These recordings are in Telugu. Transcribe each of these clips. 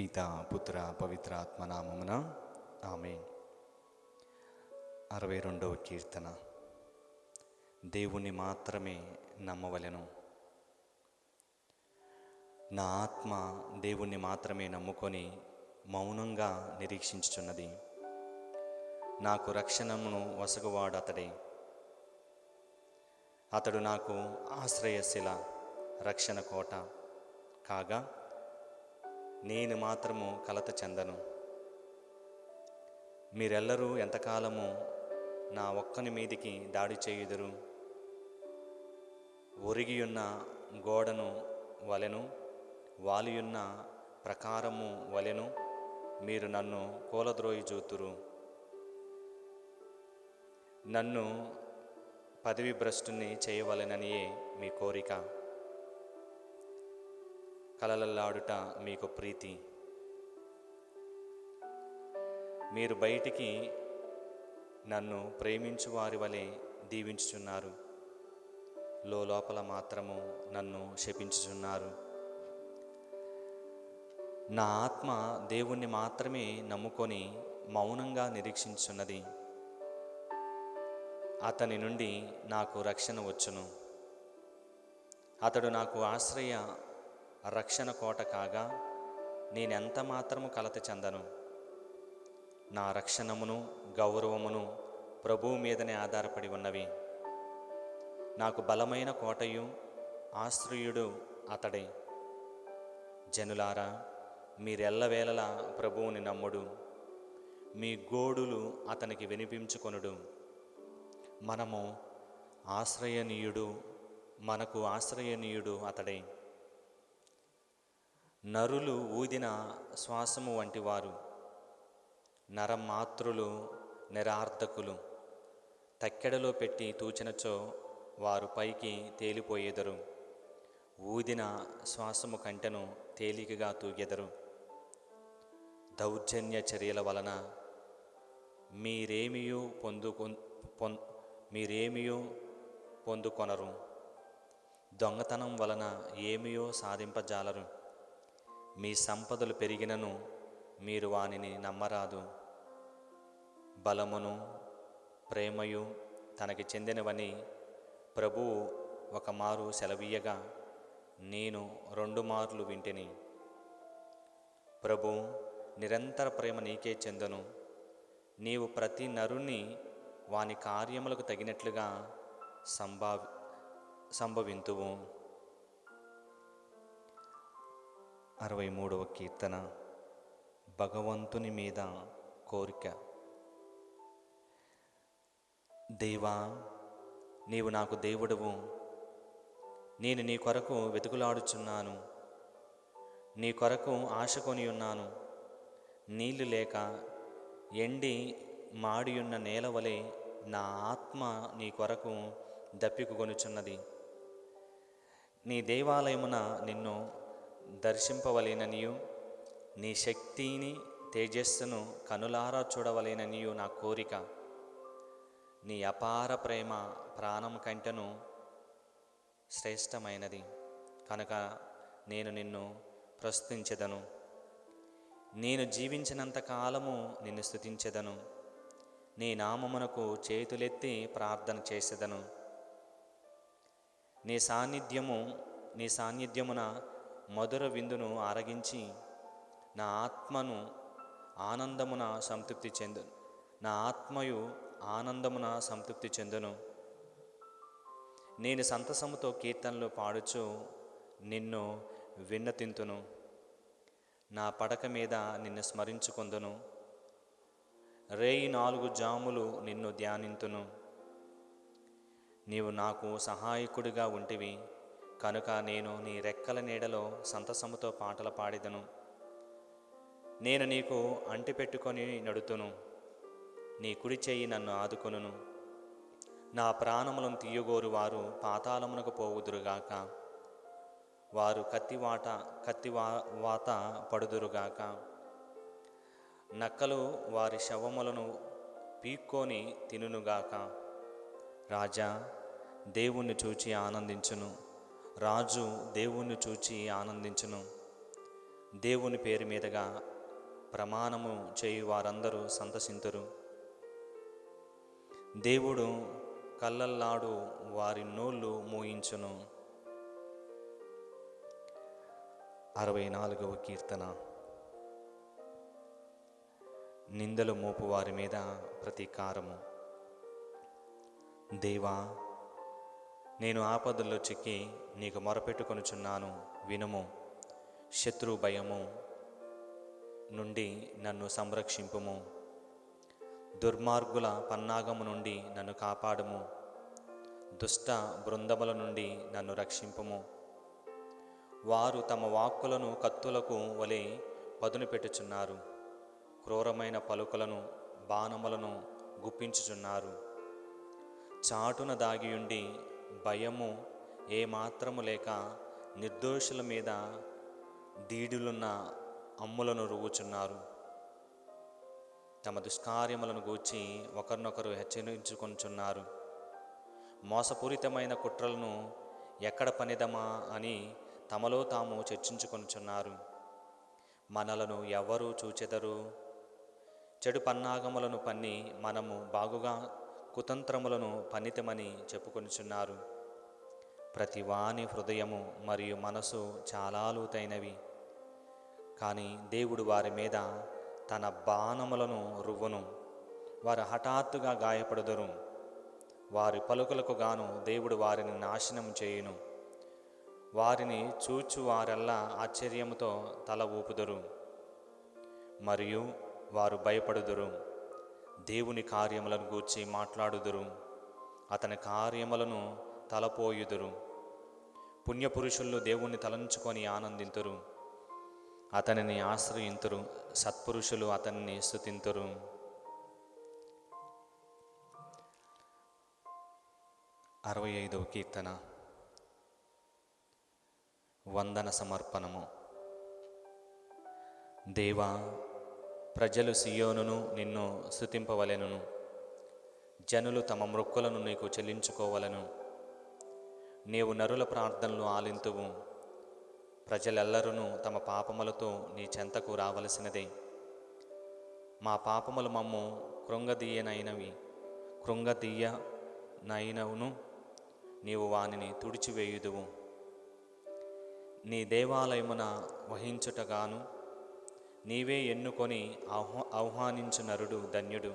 పిత పుత్ర పవిత్ర ఆత్మనామమున ఆమె అరవై రెండవ కీర్తన. దేవుణ్ణి మాత్రమే నమ్మవలెను. నా ఆత్మ దేవుణ్ణి మాత్రమే నమ్ముకొని మౌనంగా నిరీక్షించుచున్నది. నాకు రక్షణమును వసగువాడు అతడే అతడు నాకు ఆశ్రయశిల రక్షణ కోట. కాగా నేను మాత్రము కలత చెందను. మీరెల్లరూ ఎంతకాలము నా ఒక్కని మీదికి దాడి చేయుదురు? ఒరిగియున్న గోడను వలెను వాలియున్న ప్రకారము వలెను మీరు నన్ను కూలద్రోయి చూతురు నన్ను పదవి భ్రష్టుని చేయవలెననియే మీ కోరిక. కలలల్లాడుట మీకు ప్రీతి. మీరు బయటికి నన్ను ప్రేమించు వారి వలె దీవించుచున్నారు. లోపల మాత్రము నన్ను శపించుచున్నారు. నా ఆత్మ దేవుణ్ణి మాత్రమే నమ్ముకొని మౌనంగా నిరీక్షించున్నది అతని నుండి నాకు రక్షణ వచ్చును. అతడు నాకు ఆశ్రయ రక్షణ కోట కాగా నేనెంత మాత్రము కలత చెందను? నా రక్షణమును గౌరవమును ప్రభువు మీదనే ఆధారపడి ఉన్నవి. నాకు బలమైన కోటయు ఆశ్రయుడు అతడే. జనులారా మీరెల్లవేళలా ప్రభువుని నమ్ముడు. మీ గోడులు అతనికి వినిపించుకొనుడు. మనము ఆశ్రయనీయుడు మనకు ఆశ్రయనీయుడు అతడే. నరులు ఊదిన శ్వాసము వంటి వారు నరమాతృలు నిరార్థకులు తక్కెడలో పెట్టి తూచినచో వారు పైకి తేలిపోయేదరు. ఊదిన శ్వాసము కంటెను తేలికగా తూగెదరు. దౌర్జన్య చర్యల వలన మీరేమియూ పొందుకొ పొం మీరేమియూ పొందుకొనరు. దొంగతనం వలన ఏమియో సాధింపజాలరు. మీ సంపదలు పెరిగినను మీరు వానిని నమ్మరాదు. బలమును ప్రేమయు తనకి చెందినవని ప్రభువు ఒక మారు సెలవీయగా నేను రెండు మార్లు వింటిని. ప్రభు నిరంతర ప్రేమ నీకే చెందును. నీవు ప్రతి నరుని వాని కార్యములకు తగినట్లుగా సంభావి సంభవింతువు. అరవై మూడవ కీర్తన భగవంతుని మీద కోరిక. దేవా నీవు నాకు దేవుడవు. నేను నీ కొరకు వెతుకులాడుచున్నాను. నీ కొరకు ఆశ కొని ఉన్నాను. నీళ్ళు లేక ఎండి మాడియున్న నేల వలె నా ఆత్మ నీ కొరకు దప్పికొనుచున్నది నీ దేవాలయమున నిన్ను దర్శింపవలేననియు. నీ శక్తిని తేజస్సును కనులారా చూడవలేననియు నా కోరిక. నీ అపార ప్రేమ ప్రాణం కంటను శ్రేష్టమైనది. కనుక నేను నిన్ను ప్రస్తుతించెదను నేను జీవించినంత కాలము నిన్ను స్థుతించెదను నీ నామమునకు చేతులెత్తి ప్రార్థన చేసేదను. నీ సాన్నిధ్యము నీ సాన్నిధ్యమున మధుర విందును ఆరగించి నా ఆత్మను ఆనందమున సంతృప్తి చెందు నా ఆత్మయు ఆనందమున సంతృప్తి చెందును. నేను సంతసముతో కీర్తనలు పాడుచు నిన్ను విన్నతింతును. నా పడక మీద నిన్ను స్మరించుకొందును. రేయి నాలుగు జాములు నిన్ను ధ్యానింతును. నీవు నాకు సహాయకుడిగా ఉంటివి. కనుక నేను నీ రెక్కల నీడలో సంతసముతో పాటలు పాడిదను. నేను నీకు అంటిపెట్టుకొని నడుతును. నీ కుడి చెయ్యి నన్ను ఆదుకొనును. నా ప్రాణములను తీయగోరు వారు పాతాళమునకు పోవుదురుగాక. వారు కత్తివాట కత్తివా వాత పడుదురుగాక. నక్కలు వారి శవములను పీక్కొని తినునుగాక. రాజా దేవుణ్ణి చూచి ఆనందించును. రాజు దేవుణ్ణి చూచి ఆనందించును. దేవుని పేరు మీదుగా ప్రమాణము చేయు వారందరూ సంతసింతురు. దేవుడు కళ్ళల్లాడు వారి నోళ్ళు మూయించును. అరవై నాలుగవ కీర్తన. నిందలు మోపు వారి మీద ప్రతీకారము. దేవా నేను ఆపదల్లో చిక్కి నీకు మొరపెట్టుకొనుచున్నాను వినుము. శత్రు భయము నుండి నన్ను సంరక్షింపుము. దుర్మార్గుల పన్నాగము నుండి నన్ను కాపాడుము. దుష్ట బృందముల నుండి నన్ను రక్షింపుము. వారు తమ వాక్కులను కత్తులకు వలె పదును పెట్టుచున్నారు. క్రూరమైన పలుకులను బాణములను గుప్పించుచున్నారు. చాటున దాగియుండి భయము ఏమాత్రము లేక నిర్దోషుల మీద దీడులున్న అమ్ములను రువ్వుచున్నారు. తమ దుష్కార్యములను గూర్చి ఒకరినొకరు హెచ్చరించుకొనుచున్నారు మోసపూరితమైన కుట్రలను ఎక్కడ పనిదమా అని తమలో తాము చర్చించుకొనుచున్నారు మనలను ఎవరు చూచెదరు? చెడు పన్నాగములను పన్ని మనము బాగుగా కుతంత్రములను పనితమని చెప్పుకొనుచున్నారు. ప్రతి వాని హృదయము మరియు మనసు చాలా లోతైనవి. కానీ దేవుడు వారి మీద తన బాణములను రువ్వును. వారు హఠాత్తుగా గాయపడుదురు. వారి పలుకులకు గాను దేవుడు వారిని నాశనం చేయును. వారిని చూచు వారెల్లా ఆశ్చర్యముతో తల ఊపుదురు. మరియు వారు భయపడుదురు. దేవుని కార్యములను గూర్చి మాట్లాడుదురు. అతని కార్యములను తలపోయుదురు. పుణ్యపురుషులు దేవుణ్ణి తలంచుకొని ఆనందింతురు. అతనిని ఆశ్రయింతురు. సత్పురుషులు అతన్ని స్థుతింతురు. అరవై ఐదవ కీర్తన. వందన సమర్పణము. దేవా ప్రజలు సియోనును నిన్ను స్థుతింపవలెనును. జనులు తమ మృక్కులను నీకు చెల్లించుకోవలను. నీవు నరుల ప్రార్థనలు ఆలింతువు. ప్రజలెల్లరూ తమ పాపములతో నీ చెంతకు రావలసినదే. మా పాపములు మమ్ము కృంగదీయనైనవి. కృంగదీయనైనవును. నీవు వానిని తుడిచివేయుదువు. నీ దేవాలయమున వహించుటగాను నీవే ఎన్నుకొని ఆహ్వా ఆహ్వానించు నరుడు ధన్యుడు.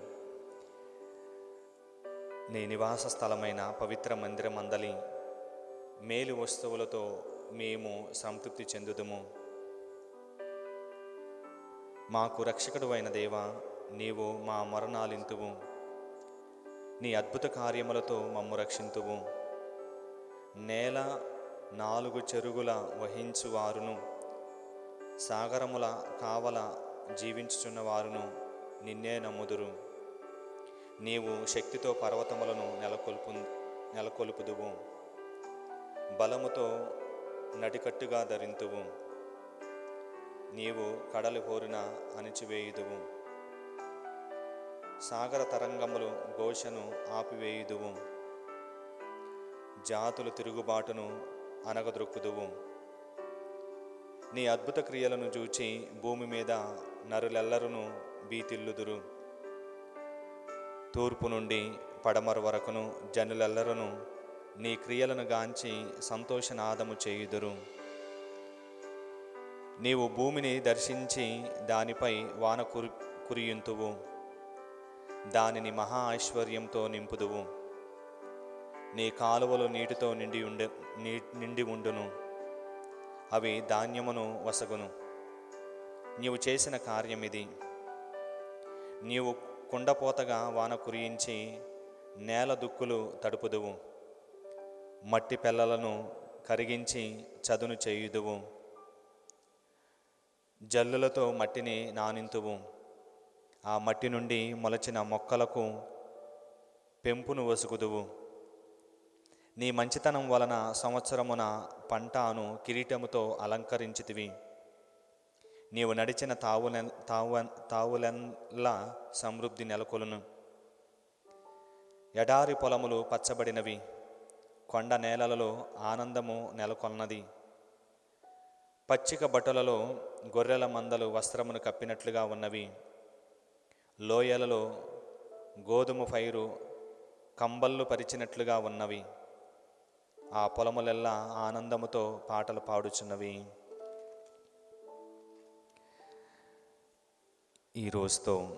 నీ నివాస స్థలమైన పవిత్ర మందిరమందలి మేలు వస్తువులతో మేము సంతృప్తి చెందుదుము. మాకు రక్షకుడు అయిన దేవ నీవు మా మరణాలింతువు. నీ అద్భుత కార్యములతో మమ్ము రక్షింతువు. నేల నాలుగు చెరుగుల వహించువారును. సాగరముల కావల జీవించుచున్న వారును నిన్నే నమ్ముదురు. నీవు శక్తితో పర్వతములను నెలకొల్పు నెలకొల్పుదువు. బలముతో నడికట్టుగా ధరింతువు. నీవు కడలి హోరిన అణిచివేయుదువు. సాగర తరంగములు ఘోషను ఆపివేయుదువు. జాతులు తిరుగుబాటును అనగదొక్కుదువు నీ అద్భుత క్రియలను చూచి భూమి మీద నరులెల్లరును బీతిల్లుదురు తూర్పు నుండి పడమర వరకును జనులెల్లరును నీ క్రియలను గాంచి సంతోషనాదము చేయుదురు. నీవు భూమిని దర్శించి దానిపై వాన కురి కురియుంతువు. దానిని మహా ఐశ్వర్యంతో నింపుదువు. నీ కాలువలు నీటితో నిండి ఉండు నీ నిండి ఉండును. అవి ధాన్యమును వసగును. నీవు చేసిన కార్యమిది నీవు కుండపోతగా వాన కురియించి నేల దుక్కులు తడుపుదువు. మట్టి పెల్లలను కరిగించి చదును చేయుదువు. జల్లులతో మట్టిని నానింతువు. ఆ మట్టి నుండి మొలచిన మొక్కలకు పెంపును వసుకుదువు నీ మంచితనం వలన సంవత్సరమున పంటను కిరీటముతో అలంకరించితివి. నీవు నడిచిన తావులె తావు తావులెల్లా సమృద్ధి నెలకొలును. ఎడారి పొలములు పచ్చబడినవి. కొండ నేలలలో ఆనందము నెలకొన్నది పచ్చిక బట్టలలో గొర్రెల మందలు వస్త్రమును కప్పినట్లుగా ఉన్నవి. లోయలలో గోధుమ పైరు కంబళ్ళు పరిచినట్లుగా ఉన్నవి. ఆ పొలములెల్లా ఆనందముతో పాటలు పాడుచున్నవి. ఈ రోజుతో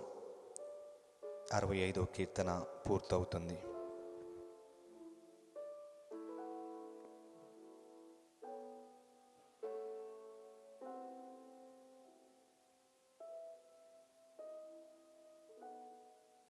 అరవై ఐదో కీర్తన పూర్తవుతుంది.